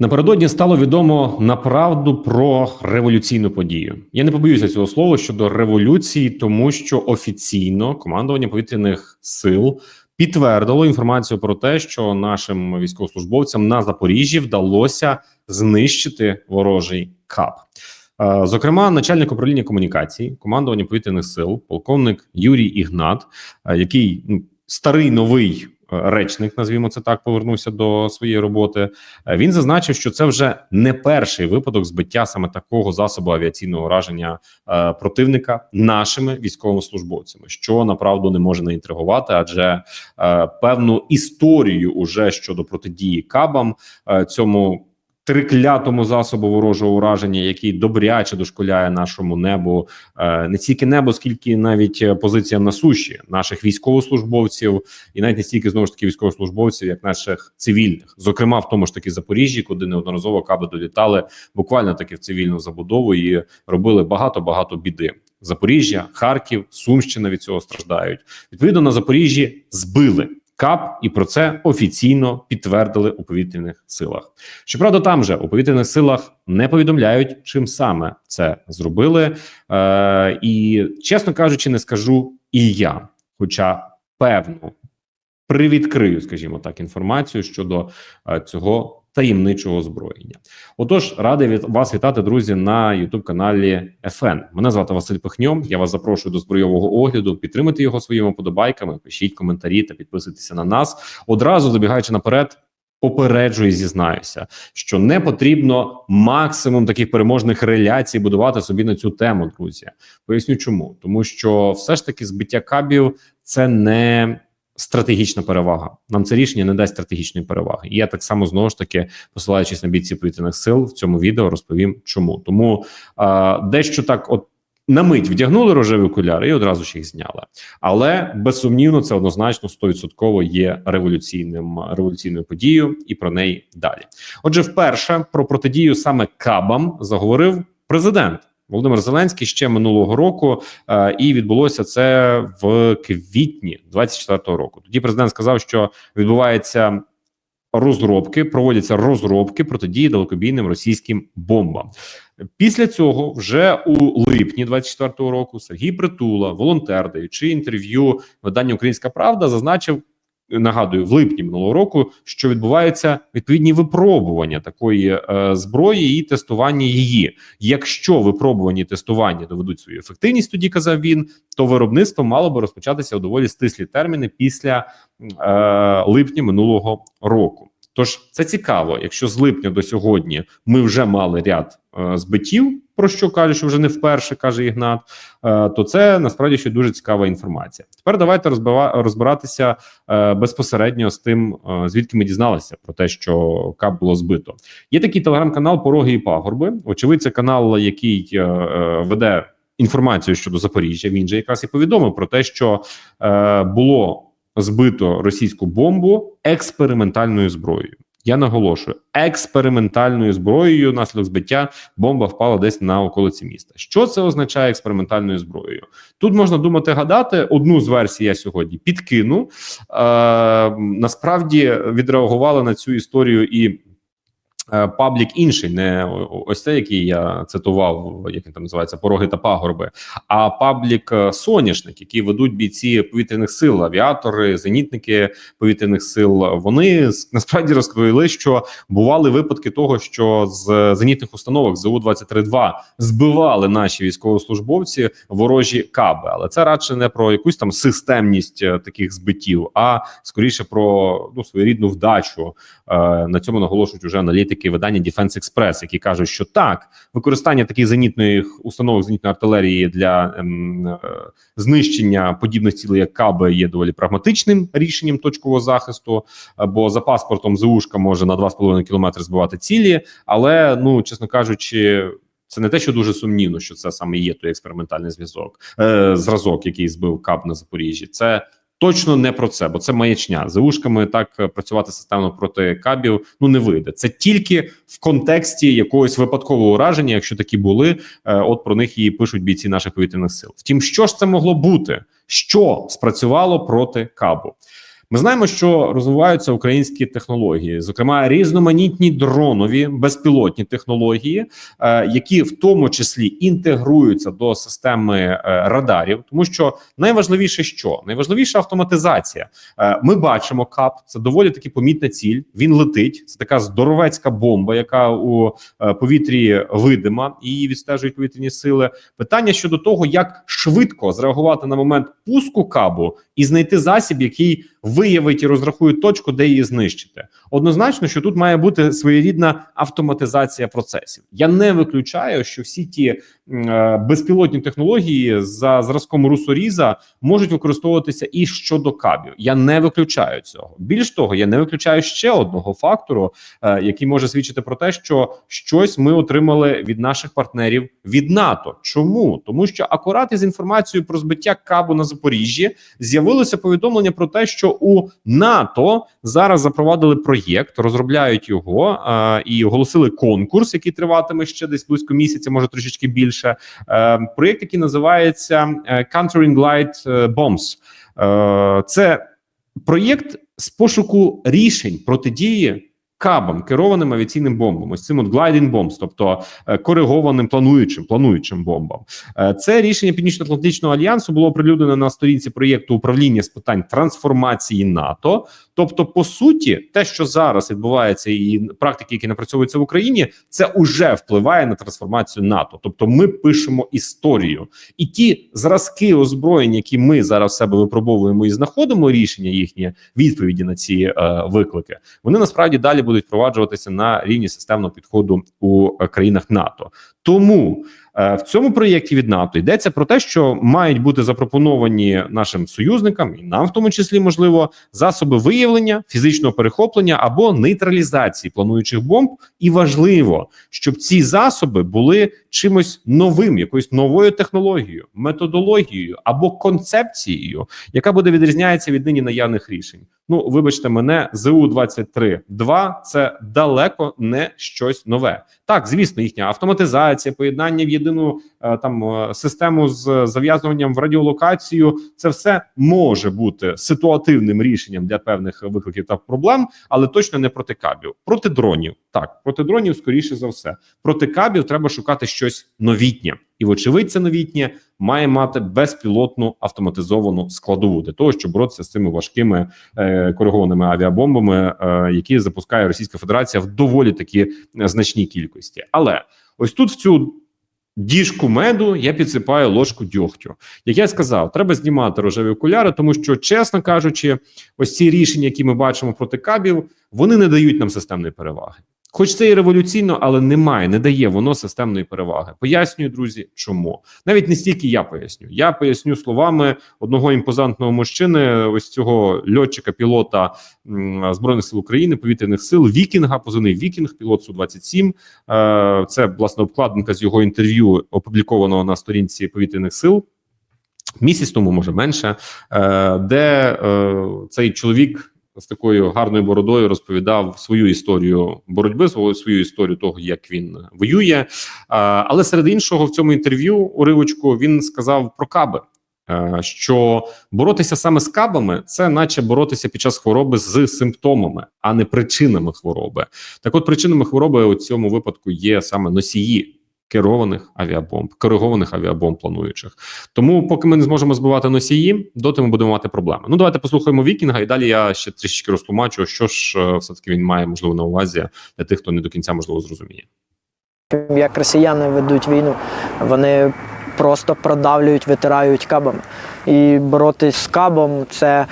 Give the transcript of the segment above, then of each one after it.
Напередодні стало відомо направду про революційну подію. Я не побоюся цього слова щодо революції, тому що офіційно командування повітряних сил підтвердило інформацію про те, що нашим військовослужбовцям на Запоріжжі вдалося знищити ворожий кап. Е, Зокрема, начальник управління комунікацій командування повітряних сил, полковник Юрій Ігнат, е, який ну, старий новий речник, назвімо це так, повернувся до своєї роботи. Е, Він зазначив, що це вже не перший випадок збиття саме такого засобу авіаційного ураження е, противника нашими військовими службовцями, що направду не може не інтригувати, адже е, певну історію уже щодо протидії кабам цьому. Триклятому засобу ворожого ураження, який добряче дошкуляє нашому небу, е, не тільки небо, скільки навіть е, позиціям на суші наших військовослужбовців, і навіть не стільки знову ж таки військовослужбовців, як наших цивільних, зокрема в тому ж таки Запоріжжі, куди неодноразово каби долітали буквально таки в цивільну забудову і робили багато багато біди. Запоріжжя, Харків, Сумщина від цього страждають. Відповідно на Запоріжжі збили. КАП і про це офіційно підтвердили у повітряних силах. Щоправда, там же у повітряних силах не повідомляють, чим саме це зробили. Е, і чесно кажучи, не скажу і я, хоча певно привідкрию, скажімо так, інформацію щодо е, цього таємничого озброєння. Отож, радий від вас вітати, друзі, на youtube каналі ФН. Мене звати Василь Пихньом. Я вас запрошую до збройового огляду. Підтримайте його своїми подобайками, пишіть коментарі та підписуйтеся на нас. Одразу забігаючи наперед. Попереджую, і зізнаюся, що не потрібно максимум таких переможних реляцій будувати собі на цю тему, друзі. Поясню, чому тому, що все ж таки збиття кабів це не стратегічна перевага. Нам це рішення не дасть стратегічної переваги. І я так само знову ж таки, посилаючись на бійців повітряних сил, в цьому відео розповім, чому тому а, дещо так, от на мить вдягнули рожеві окуляри і одразу ж їх зняли. Але безсумнівно це однозначно 100% є революційним революційною подією, і про неї далі. Отже, вперше про протидію саме кабам заговорив президент. Володимир Зеленський ще минулого року, е, і відбулося це в квітні 24-го року. Тоді президент сказав, що відбувається розробки, проводяться розробки протидії далекобійним російським бомбам. Після цього, вже у липні 24-го року, Сергій Притула, волонтер, даючи інтерв'ю виданню Українська Правда, зазначив. Нагадую, в липні минулого року, що відбуваються відповідні випробування такої е, зброї і тестування її. Якщо випробування тестування доведуть свою ефективність, тоді казав він, то виробництво мало би розпочатися у доволі стислі терміни після е, липня минулого року. Тож це цікаво, якщо з липня до сьогодні ми вже мали ряд е, збиттів, про що каже, що вже не вперше каже Ігнат, е, то це насправді ще дуже цікава інформація. Тепер давайте розбива, розбиратися е, безпосередньо з тим, е, звідки ми дізналися про те, що КАП було збито. Є такий телеграм-канал Пороги і Пагорби. Очевидь, це канал, який е, е, веде інформацію щодо Запоріжжя. Він же якраз і повідомив про те, що е, було збито російську бомбу експериментальною зброєю. Я наголошую, експериментальною зброєю наслідок збиття бомба впала десь на околиці міста. Що це означає експериментальною зброєю? Тут можна думати, гадати. Одну з версій я сьогодні підкину. Е, насправді відреагували на цю історію і. Е, Паблік інший, не ось цей, який я цитував, як він там називається, пороги та пагорби, а паблік е, соняшник, який ведуть бійці повітряних сил, авіатори, зенітники повітряних сил. Вони насправді розповіли, що бували випадки того, що з зенітних установок зу 23 збивали наші військовослужбовці ворожі каби, але це радше не про якусь там системність е, таких збиттів, а скоріше про ну своєрідну вдачу. Е, На цьому наголошують уже аналітики видання Defense Express, які кажуть, що так використання таких зенітних установок зенітної артилерії для ем, е, знищення подібних цілей, як каби, є доволі прагматичним рішенням точкового захисту. е, Бо за паспортом ЗУшка може на 2,5 кілометри збивати цілі, але ну чесно кажучи. Це не те, що дуже сумнівно, що це саме є той експериментальний зв'язок, е, зразок, який збив КАБ на Запоріжжі. Це точно не про це, бо це маячня. За ушками так е, працювати системно проти кабів ну не вийде. Це тільки в контексті якогось випадкового ураження, якщо такі були, е, от про них і пишуть бійці наших повітряних сил. Втім, що ж це могло бути? Що спрацювало проти кабу? Ми знаємо, що розвиваються українські технології, зокрема різноманітні дронові безпілотні технології, е, які в тому числі інтегруються до системи е, радарів, тому що найважливіше, що найважливіша автоматизація. Е, Ми бачимо КАП, це доволі таки помітна ціль. Він летить. Це така здоровецька бомба, яка у повітрі видима і її відстежують повітряні сили. Питання щодо того, як швидко зреагувати на момент пуску кабу і знайти засіб, який виявить і розрахує точку, де її знищити. Однозначно, що тут має бути своєрідна автоматизація процесів. Я не виключаю, що всі ті е, безпілотні технології за зразком русоріза можуть використовуватися і щодо кабів. Я не виключаю цього. Більш того, я не виключаю ще одного фактору, е, який може свідчити про те, що щось ми отримали від наших партнерів від НАТО. Чому тому, що акурат із інформацією про збиття кабу на Запоріжжі з'явилося повідомлення про те, що у НАТО зараз запровадили проєкт, розробляють його е, і оголосили конкурс, який триватиме ще десь близько місяця, може трішечки більше. Е, проєкт, який називається е, Countering Light е, Bombs. Е, це проєкт з пошуку рішень протидії кабам, керованим авіаційним бомбам, ось цим от gliding bombs, тобто е, коригованим плануючим плануючим бомбам. Е, Це рішення Північно-Атлантичного альянсу було оприлюднено на сторінці проєкту управління з питань трансформації НАТО. Тобто, по суті, те, що зараз відбувається, і практики, які напрацьовуються в Україні, це уже впливає на трансформацію НАТО. Тобто, ми пишемо історію, і ті зразки озброєння, які ми зараз в себе випробовуємо і знаходимо рішення їхні відповіді на ці е, виклики, вони насправді далі будуть впроваджуватися на рівні системного підходу у е, країнах НАТО. Тому е, в цьому проєкті від НАТО йдеться про те, що мають бути запропоновані нашим союзникам і нам, в тому числі, можливо, засоби виявлення, фізичного перехоплення або нейтралізації плануючих бомб. І важливо, щоб ці засоби були чимось новим, якоюсь новою технологією, методологією або концепцією, яка буде відрізняється від нині наявних рішень. Ну, вибачте мене, зу 23 2 це далеко не щось нове. Так, звісно, їхня автоматизація, поєднання в єдину е, там е, систему з зав'язуванням в радіолокацію. Це все може бути ситуативним рішенням для певних викликів та проблем, але точно не проти кабів. Проти дронів так, проти дронів, скоріше за все. Проти кабів треба шукати щось новітнє, і вочевидь, це новітнє має мати безпілотну автоматизовану складову для того, щоб боротися з цими важкими е, коригованими авіабомбами, е, які запускає Російська Федерація в доволі такі е, значній кількості. Але ось тут в цю. Діжку меду я підсипаю ложку дьогтю. Як я сказав, треба знімати рожеві окуляри, тому що, чесно кажучи, ось ці рішення, які ми бачимо проти кабів, вони не дають нам системної переваги. Хоч це і революційно, але немає, не дає воно системної переваги. Пояснюю, друзі, чому навіть не стільки я поясню. Я поясню словами одного імпозантного мужчини, ось цього льотчика, пілота збройних сил України, повітряних сил Вікінга, позивний Вікінг, пілот су 27 Е, Це власне обкладинка з його інтерв'ю, опублікованого на сторінці повітряних сил. Місяць тому, може менше, е, де е, цей чоловік з такою гарною бородою розповідав свою історію боротьби, свою історію того, як він воює. Але серед іншого, в цьому інтерв'ю уривочку він сказав про каби. е, Що боротися саме з кабами, це наче боротися під час хвороби з симптомами, а не причинами хвороби. Так, от причинами хвороби у цьому випадку є саме носії керованих авіабомб, коригованих авіабомб плануючих. Тому, поки ми не зможемо збивати носії, доти ми будемо мати проблеми. Ну давайте послухаємо Вікінга, і далі я ще трішечки розтлумачу, що ж е, все таки він має можливо на увазі для тих, хто не до кінця можливо зрозуміє. Як росіяни ведуть війну, вони просто продавлюють, витирають кабами. І боротись з кабом це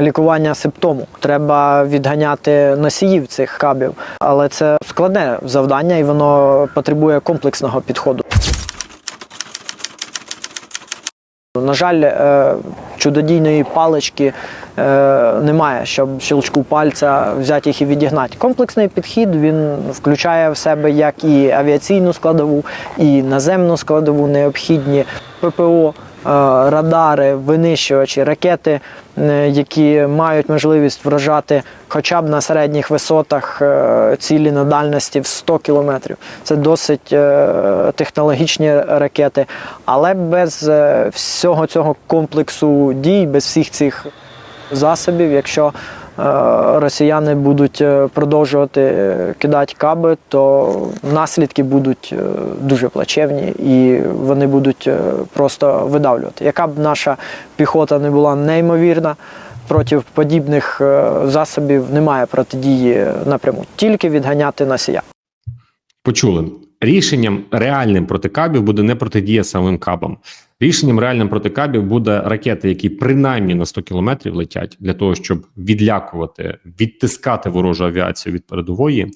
лікування симптому. Треба відганяти носіїв цих кабів, але це складне завдання і воно потребує комплексного підходу. На жаль, е, чудодійної палички е, немає, щоб щелчку пальця взяти їх і відігнати. Комплексний підхід він включає в себе як і авіаційну складову, і наземну складову, необхідні ППО, е, радари, винищувачі, ракети, е, які мають можливість вражати хоча б на середніх висотах е, цілі на дальності в 100 кілометрів. Це досить технологічні ракети, але без всього цього комплексу дій, без всіх цих засобів. Якщо е, росіяни будуть е, продовжувати е, кидати каби, то наслідки будуть дуже плачевні і вони будуть просто видавлювати. Яка б наша піхота не була неймовірна, проти подібних засобів немає протидії напряму, тільки відганяти носія. Почули рішенням реальним проти кабів буде не протидія самим кабам. Рішенням реальним проти кабів буде ракети, які принаймні на 100 кілометрів летять для того, щоб відлякувати, відтискати ворожу авіацію від передової.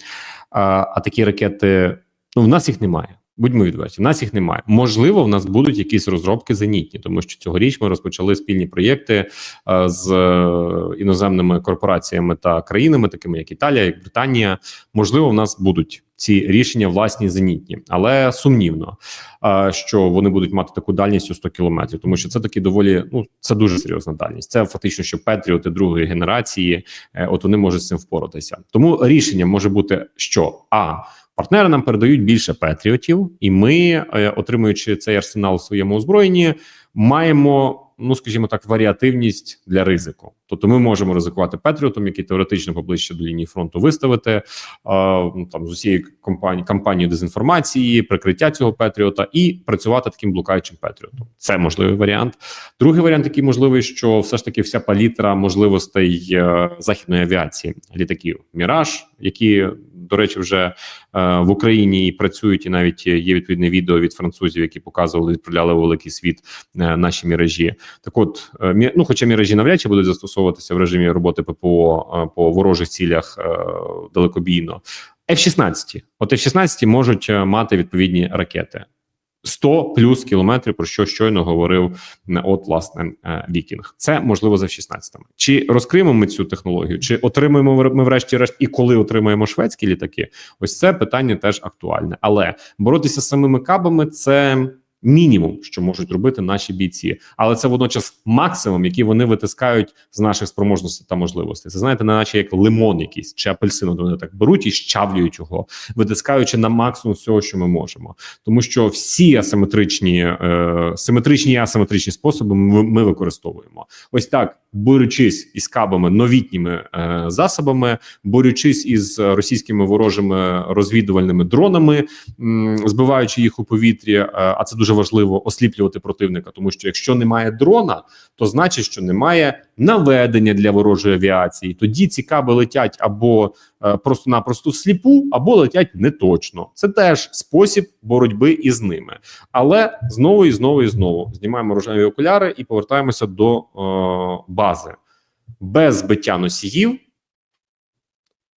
А, а такі ракети ну в нас їх немає. Будьмо відверті, в нас їх немає. Можливо, в нас будуть якісь розробки зенітні, тому що цьогоріч ми розпочали спільні проєкти е, з е, іноземними корпораціями та країнами, такими як Італія, як Британія. Можливо, в нас будуть ці рішення власні зенітні, але сумнівно, е, що вони будуть мати таку дальність у 100 кілометрів, тому що це таки доволі ну це дуже серйозна дальність. Це фактично, що Петріоти другої генерації, от вони можуть з цим впоратися. Тому рішення може бути, що а партнери нам передають більше петріотів, і ми, е, отримуючи цей арсенал у своєму озброєнні, маємо. Ну, скажімо так, варіативність для ризику. Тобто, ми можемо ризикувати Петріотом, який теоретично поближче до лінії фронту виставити е, ну, там з усієї компанії кампанії дезінформації, прикриття цього Петріота і працювати таким блукаючим Петріотом. Це можливий варіант. Другий варіант, який можливий, що все ж таки вся палітра можливостей е, західної авіації, літаків Міраж, які до речі, вже е, в Україні працюють, і навіть є відповідне відео від французів, які показували, відправляли у великий світ е, наші міражі. Так, от е, ну, хоча міражі навряд чи будуть застосовуватися в режимі роботи ППО е, по ворожих цілях е, далекобійно. F-16. От F-16 можуть е, мати відповідні ракети. 100 плюс кілометрів, про що щойно говорив от власне е, Вікінг. Це можливо за 16-ми. Чи розкриємо ми цю технологію, чи отримаємо ми врешті-решт, і коли отримаємо шведські літаки? Ось це питання теж актуальне. Але боротися з самими кабами це. Мінімум, що можуть робити наші бійці, але це водночас максимум, який вони витискають з наших спроможностей та можливостей. Це знаєте, наче як лимон, якийсь чи апельсин. Вони так беруть і щавлюють його, витискаючи на максимум всього, що ми можемо. Тому що всі асиметричні, е, симетричні і асиметричні способи ми, ми використовуємо. Ось так, борючись із кабами новітніми е, засобами, борючись із російськими ворожими розвідувальними дронами, м, збиваючи їх у повітрі. е, а це дуже важливо осліплювати противника, тому що якщо немає дрона, то значить, що немає наведення для ворожої авіації. Тоді ці каби летять або е, просто-напросто сліпу, або летять неточно. Це теж спосіб боротьби із ними. Але знову і знову і знову знімаємо рожеві окуляри і повертаємося до е, бази без збиття носіїв.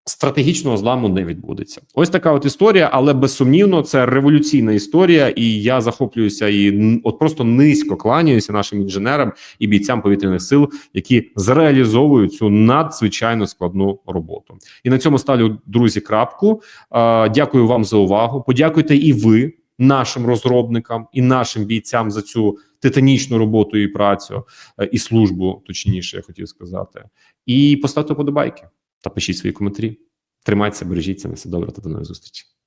Стратегічного зламу не відбудеться. Ось така от історія, але безсумнівно це революційна історія, і я захоплююся і от просто низько кланяюся нашим інженерам і бійцям повітряних сил, які зреалізовують цю надзвичайно складну роботу. І на цьому ставлю друзі. Крапку. Дякую вам за увагу. Подякуйте і ви нашим розробникам і нашим бійцям за цю титанічну роботу і працю е, і службу, точніше, я хотів сказати. І поставте подобайки та пишіть свої коментарі. Тримайтеся, бережіться на все добре та до нових зустрічей.